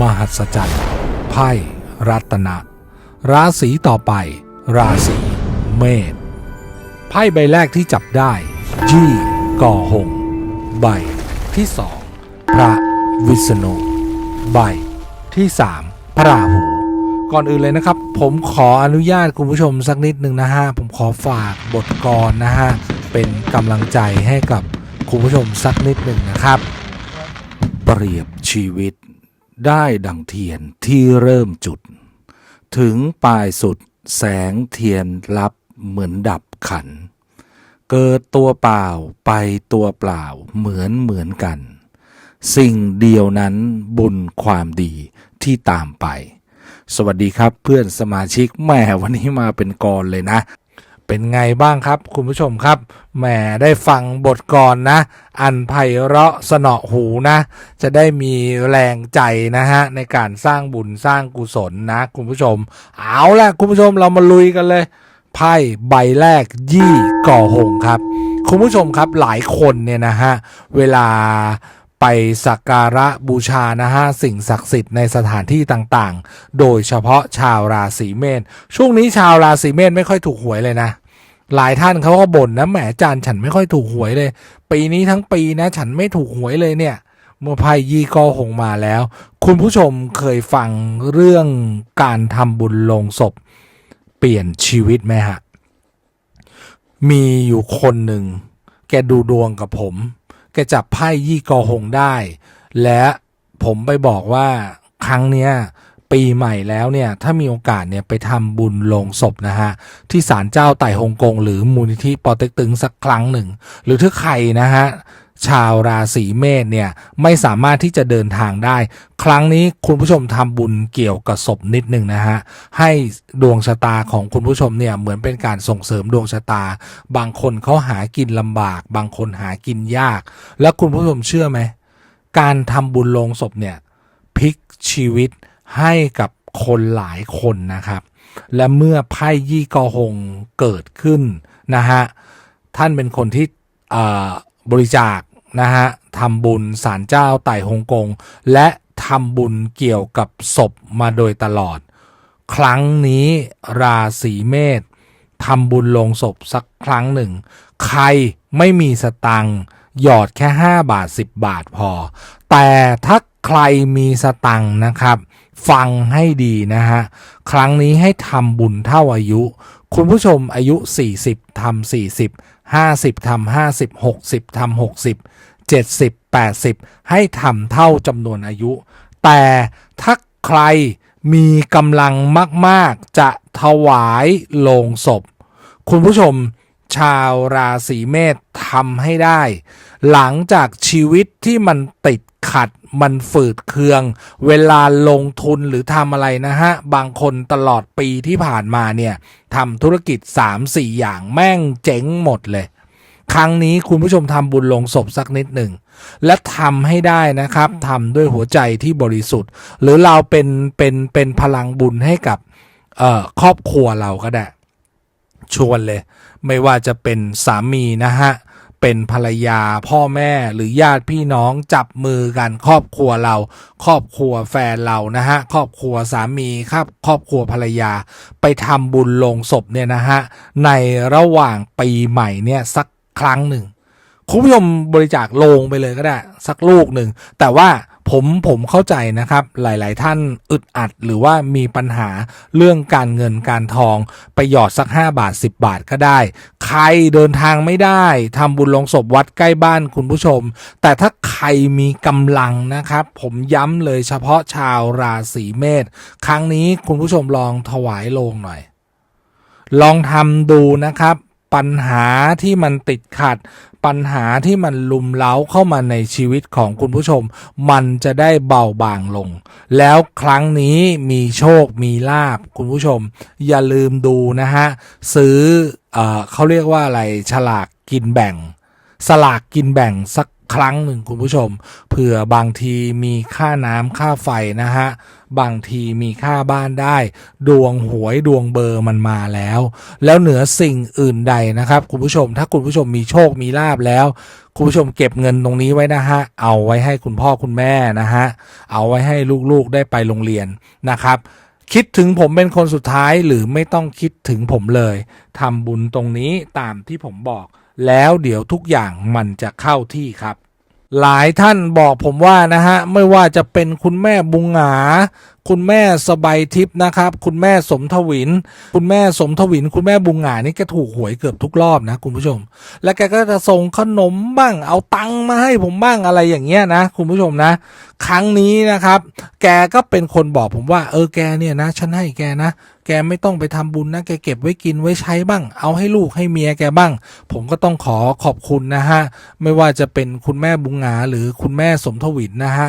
มหัศจรรย์ ไพ่ รัตนะ ราศีต่อไป ราศีเมษ ไพ่ใบแรกที่จับได้ ยี่ก่อหง ใบที่สองพระวิษณุ ใบที่สามพระราหู ก่อนอื่นเลยนะครับ ผมขออนุญาตคุณผู้ชมสักนิดหนึ่งนะฮะ ผมขอฝากบทกรนะฮะ เป็นกำลังใจให้กับคุณผู้ชมสักนิดหนึ่งนะครับ เปรียบชีวิต ได้ดังเทียนที่เริ่มจุด ถึงปลายสุดแสงเทียนลับเหมือนดับขัน เกิดตัวเปล่าไปตัวเปล่าเหมือนเหมือนกัน สิ่งเดียวนั้นบุญความดีที่ตามไป สวัสดีครับเพื่อนสมาชิกแหมวันนี้มาเป็นกรเลยนะ เป็นไงบ้างครับ คุณผู้ชมครับแหมได้ฟังบทกรนะ อันไพเราะสนอหูนะ จะได้มีแรงใจนะฮะ ในการสร้างบุญสร้างกุศลนะ คุณผู้ชม เอาละคุณผู้ชมเรามาลุยกันเลย ไพ่ใบแรกยี่ก่อหงครับ คุณผู้ชมครับหลายคนเนี่ยนะฮะ เวลา ไปสักการะบูชานะฮะสิ่งศักดิ์สิทธิ์ในสถานที่ต่างๆ โดยเฉพาะชาวราศีเมษช่วงนี้ชาวราศีเมษไม่ค่อยถูกหวยเลยนะ หลายท่านเขาก็บ่นนะแหมจารย์ฉันไม่ค่อยถูกหวยเลย ปีนี้ทั้งปีนะฉันไม่ถูกหวยเลยเนี่ยเมื่อไพ่ยี่กอหงมาแล้ว คุณผู้ชมเคยฟังเรื่องการทำบุญลงศพ เปลี่ยนชีวิตไหมฮะมีอยู่คนหนึ่ง แกดูดวงกับผม แกจับไพ่ยี่กอหงได้ และผมไปบอกว่าครั้งเนี้ยปีใหม่แล้วเนี่ยถ้ามีโอกาสเนี่ยไปทำบุญลงศพนะฮะที่ศาลเจ้าไต่ฮงกง หรือมูลนิธิปอเต็กตึงสักครั้งหนึ่ง หรือถ้าใครนะฮะ ชาวราศีเมษเนี่ยไม่สามารถที่จะเดินทางได้ ครั้งนี้คุณผู้ชมทำบุญเกี่ยวกับศพนิดหนึ่งนะฮะให้ดวงชะตาของคุณผู้ชมเนี่ยเหมือนเป็นการส่งเสริมดวงชะตา บางคนเขาหากินลำบาก บางคนหากินยาก แล้วคุณผู้ชมเชื่อไหมการทำบุญลงศพเนี่ยพลิกชีวิตให้กับคนหลายคนนะครับ และเมื่อไพ่ยี่กอหงเกิดขึ้นนะฮะท่านเป็นคนที่บริจาค นะฮะทำบุญศาลเจ้าไต่ฮงกง และทำบุญเกี่ยวกับศพมาโดยตลอด ครั้งนี้ราศีเมษทำบุญลงศพสักครั้งหนึ่ง ใครไม่มีสตังหยอดแค่ 5 บาท 10 บาทพอ แต่ถ้าใครมีสตังนะครับ ฟังให้ดีนะฮะ ครั้งนี้ให้ทำบุญเท่าอายุ คุณผู้ชมอายุ 40ทำ40 50ทำ50 60ทำ60 70 80 ให้ทำเท่าจำนวนอายุ แต่ถ้าใครมีกำลังมากๆ จะถวายโลงศพ คุณผู้ชมชาวราศีเมษทำให้ได้ หลังจากชีวิตที่มันติด ขัด มันฝืดเคือง เวลาลงทุนหรือทำอะไรนะฮะ บางคนตลอดปีที่ผ่านมาเนี่ยทำธุรกิจ 3-4 อย่างแม่งเจ๊งหมดเลย ครั้งนี้คุณผู้ชมทำบุญลงศพสักนิดหนึ่ง และทำให้ได้นะครับทำด้วยหัวใจที่บริสุทธิ์ หรือเราเป็นเป็นเป็นพลังบุญให้กับเอ่อครอบครัวเราก็ได้ ชวนเลย ไม่ว่าจะเป็นสามีนะฮะ เป็นภรรยาพ่อแม่หรือญาติพี่น้องจับมือกันครอบครัวเรา ครอบครัวแฟนเรานะฮะครอบครัวสามีครับครอบครัวภรรยา ไปทำบุญลงศพเนี่ยนะฮะในระหว่างปีใหม่เนี่ยสักครั้งหนึ่งคุณผู้ชมบริจาคโลงไปเลยก็ได้ สักลูกหนึ่งแต่ว่า ผมผมเข้าใจนะครับ หลาย ๆ ท่านอึดอัดหรือว่ามีปัญหาเรื่องการเงินการทอง ไปหยอดสัก 5 บาท 10 บาทก็ได้ ใครเดินทางไม่ได้ทำบุญลงศพวัดใกล้บ้านคุณผู้ชม แต่ถ้าใครมีกำลังนะครับ ผมย้ำเลยเฉพาะชาวราศีเมษครั้งนี้คุณผู้ชมลองถวายโลงหน่อย ลองทำดูนะครับ ปัญหาที่มันติดขัด ปัญหาที่มันลุมเล้าเข้ามาในชีวิตของคุณผู้ชม มันจะได้เบาบางลง แล้วครั้งนี้มีโชคมีลาบคุณผู้ชม อย่าลืมดูนะฮะ ซื้อเออเขาเรียกว่าอะไรฉลากกินแบ่ง สลากกินแบ่งสัก ครั้งหนึ่งคุณผู้ชมเผื่อบางทีมีค่าน้ำค่าไฟนะฮะ บางทีมีค่าบ้านได้ ดวงหวยดวงเบอร์มันมาแล้ว แล้วเหนือสิ่งอื่นใดนะครับ คุณผู้ชมถ้าคุณผู้ชมมีโชคมีลาบแล้ว คุณผู้ชมเก็บเงินตรงนี้ไว้นะฮะ เอาไว้ให้คุณพ่อคุณแม่นะฮะ เอาไว้ให้ลูกๆได้ไปโรงเรียนนะครับคิดถึงผมเป็นคนสุดท้ายหรือไม่ต้องคิดถึงผมเลยทำบุญตรงนี้ตามที่ผมบอก แล้วเดี๋ยวทุกอย่างมันจะเข้าที่ครับ หลายท่านบอกผมว่านะฮะ ไม่ว่าจะเป็นคุณแม่บุงหงา คุณแม่สบายทิพย์นะครับ คุณแม่สมทวิน คุณแม่สมทวิน คุณแม่บุงหงานี่แกถูกหวยเกือบทุกรอบนะคุณผู้ชม แล้วแกก็จะส่งขนมบ้างเอาตังมาให้ผมบ้างอะไรอย่างเงี้ยนะ คุณผู้ชมนะ ครั้งนี้นะครับ แกก็เป็นคนบอกผมว่า เออแกเนี่ยนะฉันให้แกนะแกไม่ต้องไปทำบุญนะแกเก็บไว้กินไว้ใช้บ้าง เอาให้ลูกให้เมียแกบ้าง ผมก็ต้องขอขอบคุณนะฮะ ไม่ว่าจะเป็นคุณแม่บุงหงาหรือคุณแม่สมทวินนะฮะ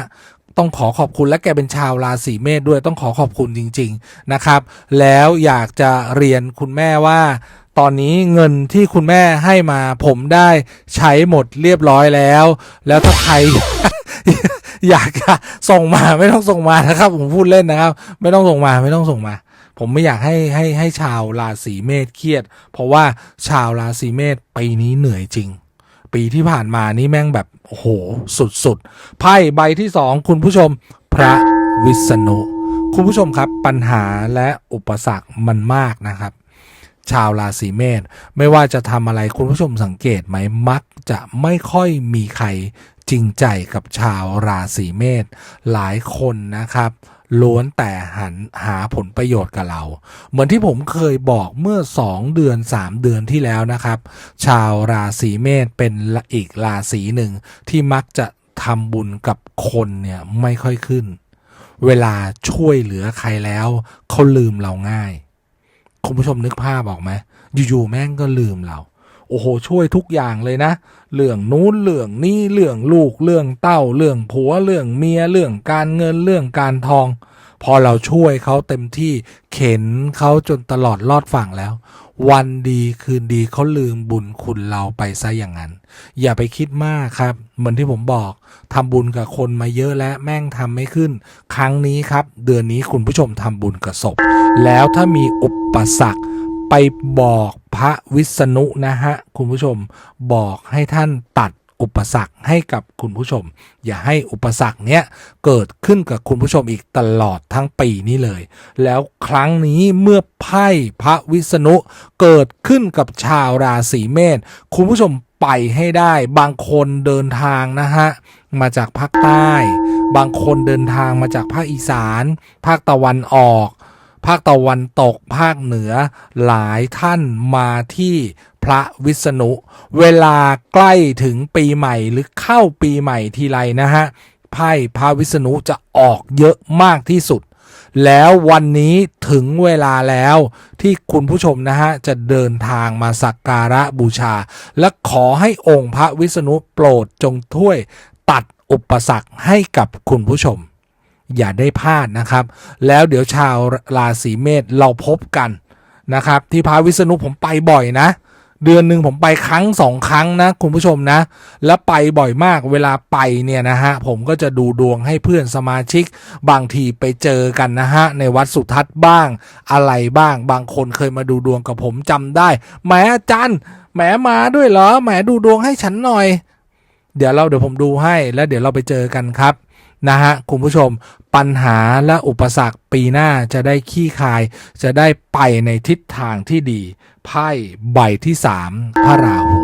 ต้องขอขอบคุณและแกเป็นชาวราศีเมษด้วยต้องขอขอบคุณจริง ๆนะครับ แล้วอยากจะเรียนคุณแม่ว่า ตอนนี้เงินที่คุณแม่ให้มาผมได้ใช้หมดเรียบร้อยแล้ว แล้วถ้าใครอยากจะส่งมาไม่ต้องส่งมานะครับ ผมพูดเล่นนะครับ ไม่ต้องส่งมาไม่ต้องส่งมา ผมไม่อยากให้ให้ให้ชาวราศีเมษเครียด เพราะว่าชาวราศีเมษปีนี้เหนื่อยจริง ปีที่ผ่านมานี่แม่งแบบโอ้โหสุดๆไพ่ใบที่สองคุณผู้ชมพระวิษณุคุณผู้ชมครับปัญหาและอุปสรรคมันมากนะครับ ชาวราศีเมษไม่ว่าจะทำอะไรคุณผู้ชมสังเกตไหมมักจะไม่ค่อยมีใครจริงใจกับชาวราศีเมษหลายคนนะครับ ล้วนแต่หันหาผลประโยชน์กับเรา เหมือนที่ผมเคยบอกเมื่อ 2 เดือน 3 เดือนที่แล้วนะครับ ชาวราศีเมษเป็นอีกราศีหนึ่งที่มักจะทำบุญกับคนเนี่ยไม่ค่อยขึ้น เวลาช่วยเหลือใครแล้วเขาลืมเราง่าย คุณผู้ชมนึกภาพออกไหมอยู่ๆแม่งก็ลืมเรา โอ้โหช่วยทุกอย่างเลยนะ เรื่องนู้นเรื่องนี้เรื่องลูกเรื่องเต้าเรื่องผัวเรื่องเมียเรื่องการเงินเรื่องการทอง พอเราช่วยเขาเต็มที่เข็นเขาจนตลอดรอดฝั่งแล้ว วันดีคืนดีเขาลืมบุญคุณเราไปซะอย่างนั้น อย่าไปคิดมากครับ เหมือนที่ผมบอกทำบุญกับคนมาเยอะแล้วแม่งทำไม่ขึ้น ครั้งนี้ครับ เดือนนี้คุณผู้ชมทำบุญกับศพแล้วถ้ามีอุปสรรคไปบอก พระวิษณุนะฮะคุณผู้ชมบอกให้ท่านตัดอุปสรรคให้กับคุณผู้ชม อย่าให้อุปสรรคเนี้ยเกิดขึ้นกับคุณผู้ชมอีกตลอดทั้งปีนี้เลย แล้วครั้งนี้เมื่อไพ่พระวิษณุเกิดขึ้นกับชาวราศีเมษคุณผู้ชมไปให้ได้ บางคนเดินทางนะฮะมาจากภาคใต้ บางคนเดินทางมาจากภาคอีสาน ภาคตะวันออก ภาคตะวันตกภาคเหนือหลายท่านมาที่พระวิษณุ เวลาใกล้ถึงปีใหม่หรือเข้าปีใหม่ทีไรนะฮะไพ่พระวิษณุจะออกเยอะมากที่สุด แล้ววันนี้ถึงเวลาแล้วที่คุณผู้ชมนะฮะ จะเดินทางมาสักการะบูชา และขอให้องค์พระวิษณุโปรดจงช่วยตัดอุปสรรคให้กับคุณผู้ชม อย่าได้พลาดนะครับ แล้วเดี๋ยวชาวราศีเมษเราพบกันนะครับ ที่พระวิษณุผมไปบ่อยนะ เดือนหนึ่งผมไปครั้งสองครั้งนะคุณผู้ชมนะ แล้วไปบ่อยมากเวลาไปเนี่ยนะฮะผมก็จะดูดวงให้เพื่อนสมาชิก บางทีไปเจอกันนะฮะในวัดสุทัศน์บ้างอะไรบ้าง บางคนเคยมาดูดวงกับผมจำได้แหมอาจารย์แหมมาด้วยเหรอแหมดูดวงให้ฉันหน่อย เดี๋ยวเราเดี๋ยวผมดูให้แล้วเดี๋ยวเราไปเจอกันครับ นะฮะคุณผู้ชมปัญหาและอุปสรรคปีหน้าจะได้ขี้คาย จะได้ไปในทิศทางที่ดี ไพ่ใบที่สามพระราหู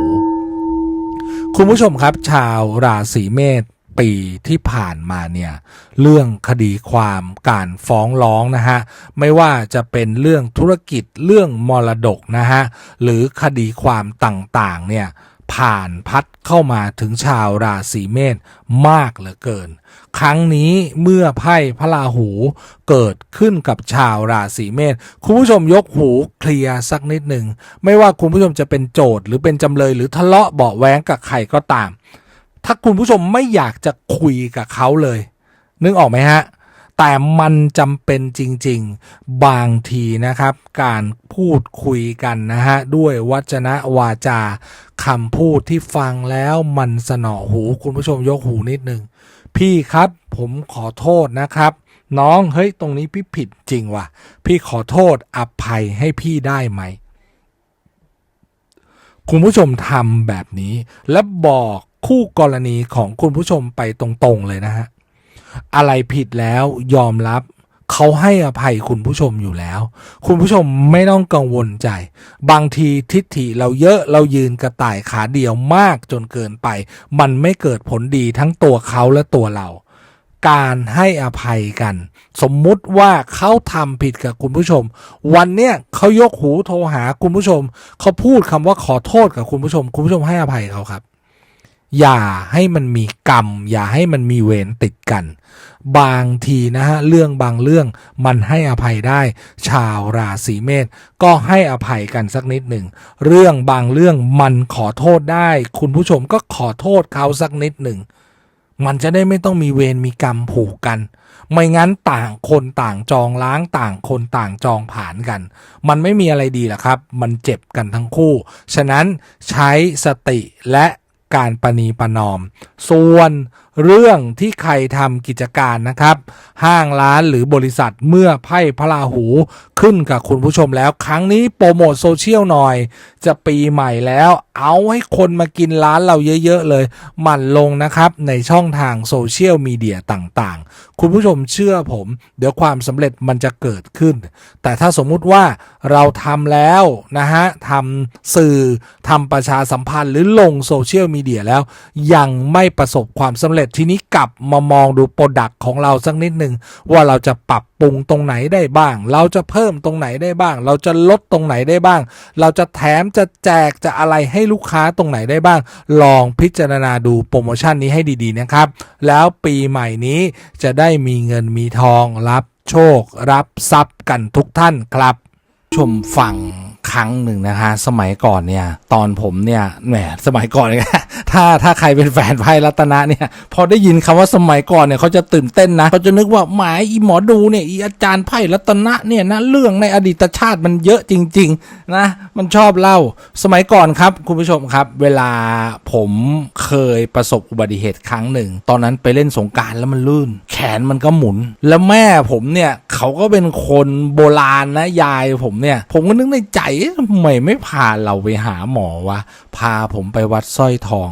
คุณผู้ชมครับ ชาวราศีเมษปีที่ผ่านมาเนี่ยเรื่องคดีความการฟ้องร้องนะฮะไม่ว่าจะเป็นเรื่องธุรกิจเรื่องมรดกนะฮะหรือคดีความต่างๆเนี่ย ผ่านพัดเข้ามาถึงชาวราศีเมษมากเหลือเกิน ครั้งนี้เมื่อไพ่พระราหูเกิดขึ้นกับชาวราศีเมษคุณผู้ชมยกหูเคลียร์สักนิดหนึ่ง ไม่ว่าคุณผู้ชมจะเป็นโจทย์หรือเป็นจำเลยหรือทะเลาะเบาะแว้งกับใครก็ตาม ถ้าคุณผู้ชมไม่อยากจะคุยกับเขาเลย นึกออกไหมฮะ แต่มันจำเป็นจริง ๆ บางทีนะครับ การพูดคุยกันนะฮะ ด้วยวจนะวาจาคำพูดที่ฟังแล้วมันสนอหูคุณผู้ชมยกหูนิดนึง พี่ครับผมขอโทษนะครับ น้องเฮ้ยตรงนี้พี่ผิดจริงว่ะ พี่ขอโทษอภัยให้พี่ได้ไหม คุณผู้ชมทำแบบนี้ และบอกคู่กรณีของคุณผู้ชมไปตรงๆเลยนะฮะ อะไรผิดแล้วยอมรับเขาให้อภัยคุณผู้ชมอยู่แล้ว คุณผู้ชมไม่ต้องกังวลใจ บางทีทิฏฐิเราเยอะเรายืนกระต่ายขาเดียวมากจนเกินไป มันไม่เกิดผลดีทั้งตัวเขาและตัวเรา การให้อภัยกัน สมมุติว่าเขาทำผิดกับคุณผู้ชม วันเนี้ยเขายกหูโทรหาคุณผู้ชม เขาพูดคำว่าขอโทษกับคุณผู้ชม คุณผู้ชมให้อภัยเขาครับ อย่าให้มันมีกรรม อย่าให้มันมีเวรติดกัน บางทีนะฮะเรื่องบางเรื่องมันให้อภัยได้ ชาวราศีเมษก็ให้อภัยกันสักนิดหนึ่ง เรื่องบางเรื่องมันขอโทษได้ คุณผู้ชมก็ขอโทษเขาสักนิดหนึ่ง มันจะได้ไม่ต้องมีเวรมีกรรมผูกกัน ไม่งั้นต่างคนต่างจองล้างต่างคนต่างจองผ่านกัน มันไม่มีอะไรดีหรอกครับ มันเจ็บกันทั้งคู่ ฉะนั้นใช้สติและ การประนีประนอม ส่วนเรื่องที่ใครทำกิจการนะครับ ห้างร้านหรือบริษัทเมื่อไพ่พระราหูขึ้นกับคุณผู้ชมแล้ว ครั้งนี้โปรโมทโซเชียลหน่อย จะปีใหม่แล้ว เอาให้คนมากินร้านเราเยอะ ๆ เลย หมั่นลงนะครับในช่องทางโซเชียลมีเดียต่างๆ คุณผู้ชมเชื่อผม เดี๋ยวความสำเร็จมันจะเกิดขึ้น แต่ถ้าสมมุติว่าเราทำแล้วนะฮะทำสื่อทำประชาสัมพันธ์หรือลงโซเชียลมีเดียแล้ว ยังไม่ประสบความสำเร็จทีนี้กลับมามองดูโปรดักของเราสักนิดหนึ่งว่าเราจะปรับปรุงตรงไหนได้บ้าง เราจะเพิ่มตรงไหนได้บ้าง เราจะลดตรงไหนได้บ้าง เราจะแถมจะแจกจะอะไรให้ลูกค้าตรงไหนได้บ้าง ลองพิจารณาดูโปรโมชั่นนี้ให้ดีๆนะครับ แล้วปีใหม่นี้จะได้มีเงินมีทองรับโชครับทรัพย์กันทุกท่านครับ ชมฟังครั้งหนึ่งนะคะ สมัยก่อนเนี่ย ตอนผมเนี่ยแหมสมัยก่อนเนี่ย ถ้าถ้าใครเป็นแฟนไพ่รัตนะเนี่ย พอได้ยินคำว่าสมัยก่อนเนี่ยเขาจะตื่นเต้นนะเขาจะนึกว่าหมายอีหมอดูเนี่ยอีอาจารย์ไพ่รัตนะเนี่ยนะเรื่องในอดีตชาติมันเยอะจริง ๆ นะ มันชอบเล่าสมัยก่อนครับคุณผู้ชมครับ เวลาผมเคยประสบอุบัติเหตุครั้งหนึ่ง ตอนนั้นไปเล่นสงการแล้วมันลื่น แขนมันก็หมุน แล้วแม่ผมเนี่ยเขาก็เป็นคนโบราณนะยายผมเนี่ย ผมก็นึกในใจทำไมไม่พาเราไปหาหมอวะพาผมไปวัดสร้อยทอง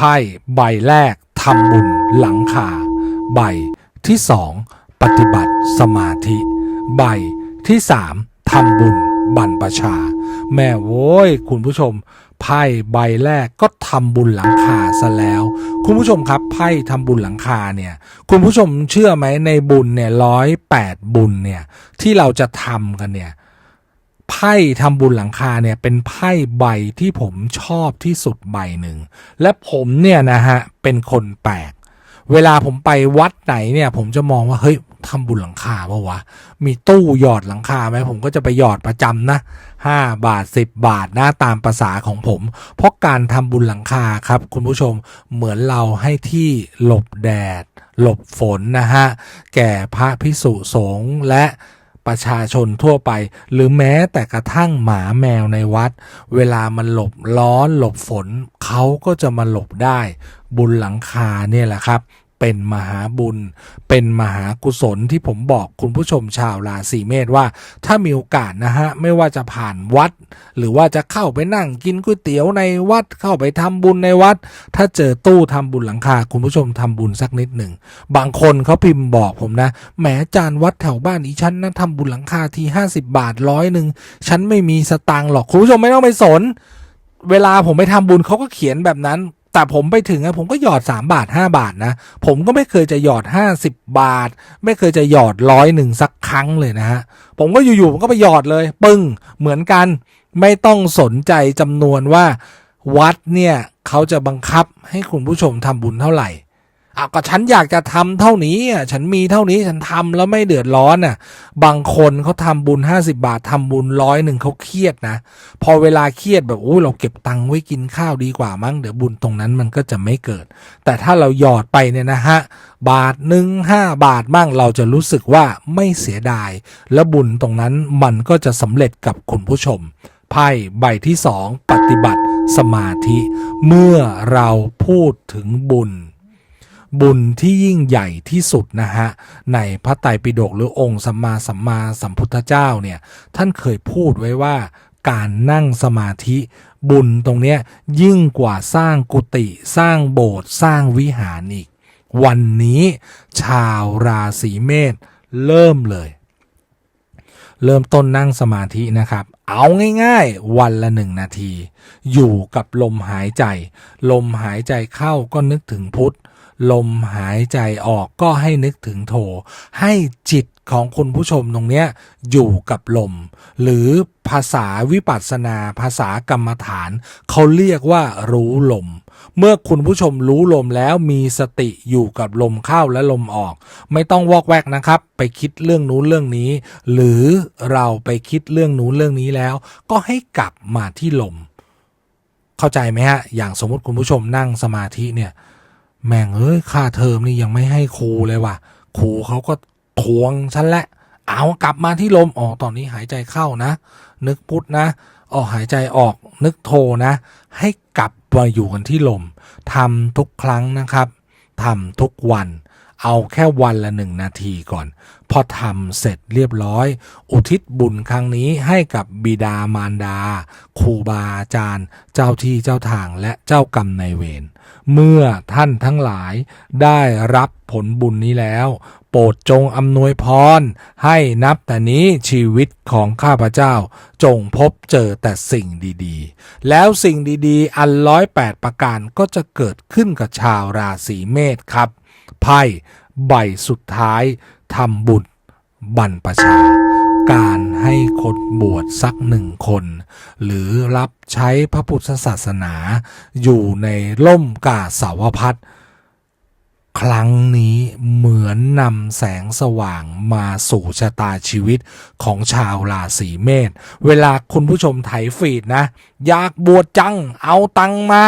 ไพ่ใบแรกทำบุญหลังคา ใบที่สองปฏิบัติสมาธิ ใบที่สามทำบุญบรรพชา แม่โว้ยคุณผู้ชม ไพ่ใบแรกก็ทำบุญหลังคาซะแล้ว คุณผู้ชมครับไพ่ทำบุญหลังคาเนี่ย คุณผู้ชมเชื่อไหมในบุญเนี่ยร้อยแปดบุญเนี่ยที่เราจะทำกันเนี่ย ไพ่ทำบุญหลังคาเนี่ยเป็นไพ่ใบที่ผมชอบที่สุดใบหนึ่ง และผมเนี่ยนะฮะเป็นคนแปลก เวลาผมไปวัดไหนเนี่ยผมจะมองว่าเฮ้ยทำบุญหลังคาปะวะ มีตู้หยอดหลังคาไหมผมก็จะไปหยอดประจำนะห้าบาทสิบบาทนะตามภาษาของผม เพราะการทำบุญหลังคาครับคุณผู้ชมเหมือนเราให้ที่หลบแดด หลบฝนนะฮะ แก่พระพิสุสงฆ์และ ประชาชนทั่วไป หรือแม้แต่กระทั่งหมาแมวในวัด เวลามันหลบร้อนหลบฝนเขาก็จะมาหลบได้บุญหลังคาเนี่ยแหละครับ เป็นมหาบุญ เป็นมหากุศลที่ผมบอกคุณผู้ชมชาวราศีเมษว่า ถ้ามีโอกาสนะฮะ ไม่ว่าจะผ่านวัด หรือว่าจะเข้าไปนั่งกินก๋วยเตี๋ยวในวัดเข้าไปทำบุญในวัด ถ้าเจอตู้ทำบุญหลังคา คุณผู้ชมทำบุญสักนิดหนึ่ง บางคนเขาพิมพ์บอกผมนะแหมจานวัดแถวบ้านอีฉันนะทำบุญหลังคาทีห้าสิบาทร้อยหนึ่งฉันไม่มีสตางค์หรอกคุณผู้ชมไม่ต้องไปสนเวลาผมไปทำบุญเขาก็เขียนแบบนั้น แต่ผมไปถึงอะผมก็หยอด 3 บาท 5 บาทนะ ผมก็ไม่เคยจะหยอด 50 บาท ไม่เคยจะหยอดร้อยหนึ่งสักครั้งเลยนะฮะ ผมก็อยู่ๆผมก็ไปหยอดเลย ปึ้งเหมือนกัน ไม่ต้องสนใจจำนวนว่าวัดเนี่ยเขาจะบังคับให้คุณผู้ชมทำบุญเท่าไหร่ อาก็ฉันอยากจะทำเท่านี้อะฉันมีเท่านี้ฉันทำแล้วไม่เดือดร้อนอะ บางคนเขาทำบุญ50บาททำบุญร้อยหนึ่งเขาเครียดนะ พอเวลาเครียดแบบโอ้เราเก็บตังค์ไว้กินข้าวดีกว่ามั้งเดี๋ยวบุญตรงนั้นมันก็จะไม่เกิด แต่ถ้าเราหยอดไปเนี่ยนะฮะบาทหนึ่งห้าบาทมั่งเราจะรู้สึกว่าไม่เสียดาย และบุญตรงนั้นมันก็จะสำเร็จกับคุณผู้ชมไพ่ใบที่สองปฏิบัติสมาธิ เมื่อเราพูดถึงบุญ บุญที่ยิ่งใหญ่ที่สุดนะฮะในพระไตรปิฎกหรือองค์สัมมาสัมมาสัมพุทธเจ้าเนี่ยท่านเคยพูดไว้ว่าการนั่งสมาธิบุญตรงเนี้ยยิ่งกว่าสร้างกุฏิสร้างโบสถ์สร้างวิหารอีก วันนี้ชาวราศีเมษเริ่มเลย เริ่มต้นนั่งสมาธินะครับ เอาง่ายๆ วันละหนึ่งนาที อยู่กับลมหายใจ ลมหายใจเข้าก็นึกถึงพุทธ ลมหายใจออกก็ให้นึกถึงโท ให้จิตของคุณผู้ชมตรงเนี้ยอยู่กับลม หรือภาษาวิปัสสนา ภาษากรรมฐาน เขาเรียกว่ารู้ลม เมื่อคุณผู้ชมรู้ลมแล้วมีสติอยู่กับลมเข้าและลมออก ไม่ต้องวอกแวกนะครับ ไปคิดเรื่องนู้นเรื่องนี้ หรือเราไปคิดเรื่องนู้นเรื่องนี้แล้ว ก็ให้กลับมาที่ลม เข้าใจไหมฮะอย่างสมมติคุณผู้ชมนั่งสมาธิเนี่ย แม่งเอ้ยค่าเทอมนี่ยังไม่ให้ครูเลยว่ะครูเขาก็ทวงฉันแหละ เอากลับมาที่ลมอ๋อตอนนี้หายใจเข้านะ นึกพุทธนะอ๋อหายใจออกนึกโทนะ ให้กลับมาอยู่กันที่ลมทำทุกครั้งนะครับทำทุกวัน เอาแค่วันละหนึ่งนาทีก่อน พอทำเสร็จเรียบร้อย อุทิศบุญครั้งนี้ให้กับบิดามารดาครูบาอาจารย์ เจ้าที่เจ้าทางและเจ้ากรรมนายเวรเมื่อท่านทั้งหลายได้รับผลบุญนี้แล้ว โปรดจงอำนวยพร ให้นับแต่นี้ชีวิตของข้าพเจ้า จงพบเจอแต่สิ่งดีๆ แล้วสิ่งดีๆ อันร้อยแปดประการก็จะเกิดขึ้นกับชาวราศีเมษครับ ไพ่ใบสุดท้ายทำบุญบรรพชา การให้คนบวชสักหนึ่งคน หรือรับใช้พระพุทธศาสนา อยู่ในล่มกาสาวพัด ครั้งนี้เหมือนนำแสงสว่างมาสู่ชะตาชีวิตของชาวราศีเมษ เวลาคุณผู้ชมไถฟีดนะ อยากบวชจัง เอาตังมา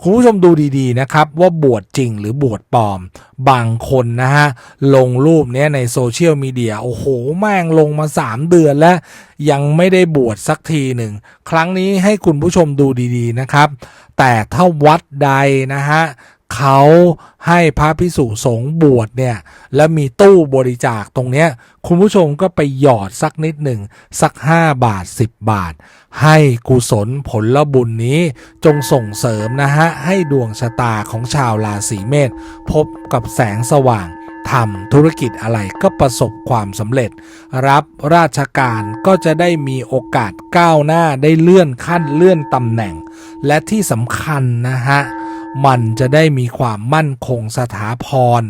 คุณผู้ชมดูดีๆนะครับ ว่าบวชจริงหรือบวชปลอม บางคนนะฮะ ลงรูปเนี้ยในโซเชียลมีเดีย โอ้โห แม่งลงมา 3 เดือนแล้ว ยังไม่ได้บวชสักทีหนึ่ง ครั้งนี้ให้คุณผู้ชมดูดีๆนะครับ แต่ถ้าวัดใดนะฮะ เขาให้พระพิสุสงฆ์บวชเนี่ย แล้วมีตู้บริจาคตรงเนี้ย คุณผู้ชมก็ไปหยอดสักนิดหนึ่ง สัก 5 บาท 10 บาท ให้กุศลผลบุญนี้จงส่งเสริมนะฮะ ให้ดวงชะตาของชาวราศีเมษพบกับแสงสว่างทำธุรกิจอะไรก็ประสบความสำเร็จ รับราชการก็จะได้มีโอกาสก้าวหน้าได้เลื่อนขั้นเลื่อนตำแหน่ง และที่สำคัญนะฮะ มันจะได้มีความมั่นคงสถาพร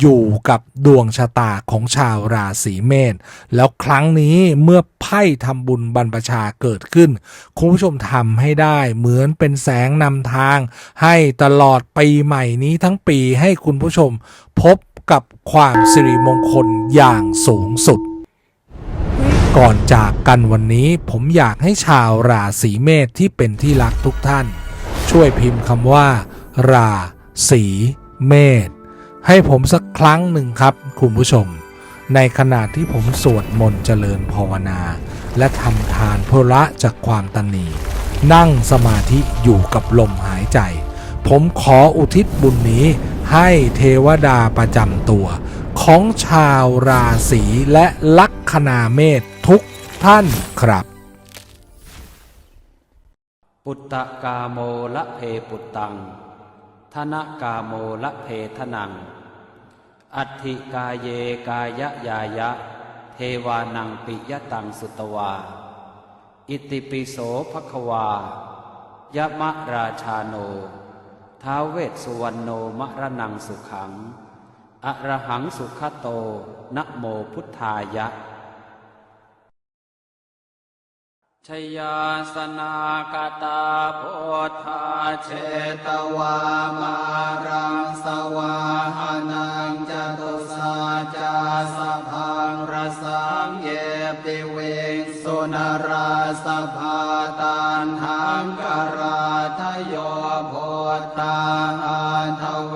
อยู่กับดวงชะตาของชาวราศีเมษแล้วครั้งนี้เมื่อไพ่ทำบุญบรรพชาเกิดขึ้น คุณผู้ชมทำให้ได้เหมือนเป็นแสงนำทาง ให้ตลอดปีใหม่นี้ทั้งปีให้คุณผู้ชม พบกับความสิริมงคลอย่างสูงสุดก่อนจากกันวันนี้ผมอยากให้ชาวราศีเมษที่เป็นที่รักทุกท่าน ช่วยพิมพ์คำว่า ราศีเมษ ให้ผมสักครั้งหนึ่งครับ คุณผู้ชม ในขณะที่ผมสวดมนต์เจริญภาวนา และทำทานพื่อละจากความตันนี นั่งสมาธิอยู่กับลมหายใจ ผมขออุทิศบุญนี้ให้เทวดาประจำตัว ของชาวราศีและลัคนาเมษทุกท่านครับ ปุตตะกาโมละเพปุตตัง ธนกาโมละเพทนัง อัติกายเยกายะยายะ เทวานังปิยตังสุตวา อิติปิโสภควายะมะราชาโน ท้าวเวสสุวรรณโนมะระนังสุขัง อระหังสุขโตนะโมพุทธายะ ชยาสนากตาโพธาเชตวามารังสวาหานังจตุสาจาสะพังรสังเยปิเวงสุนราสภาตันหังกราทโยโพตาอันทเว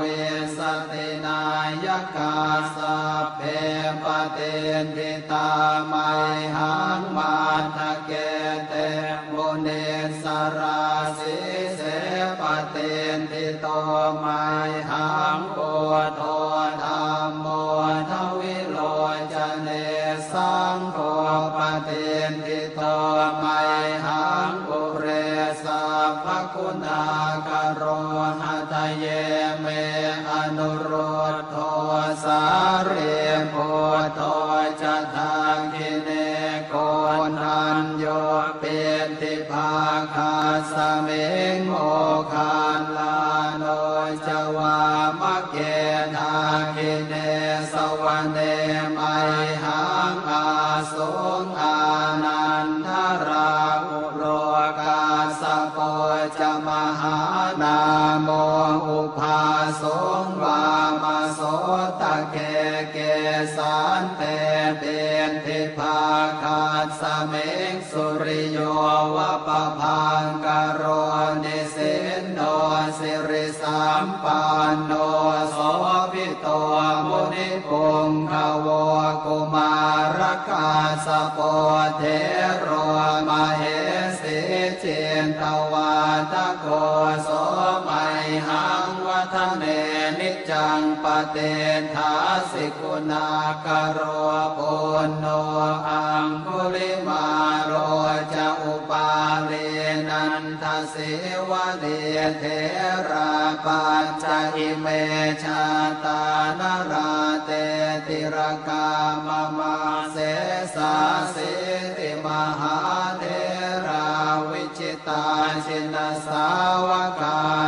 สตินายกาสพเพปเตนทิตาไมหังมา เนไมหังอาโส กาสปเทโรมาเหสิเจนตวาตโกโสไมหังวัฒเนนิจังปเตทาสิกุณากโรปุณโนอา สวะเนเทราปัจจิเมชาตานราเตติรกามมาเสสาสิติมหาเทราวิจิตาชินสาวกา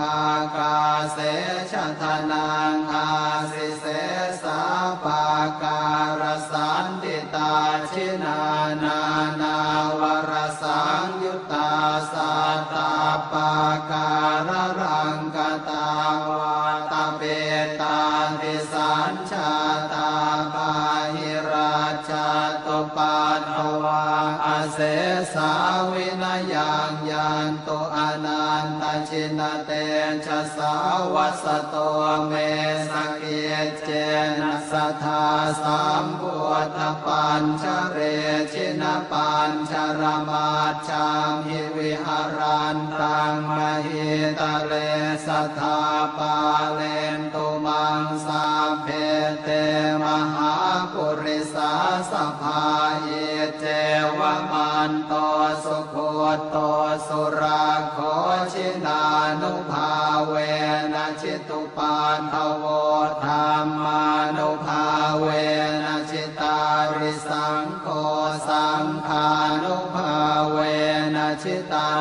อากาเสชทนา ปัญชเรชินปัญชรมาชามิวิหารันตังมหิตเลสถาปาเลนตุมังสาเพเตมหาปุริสาสภาเยเจวมันโตสุโคโตสุราโคชินานุภาเวนะชิตุปาทโว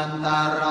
อันตร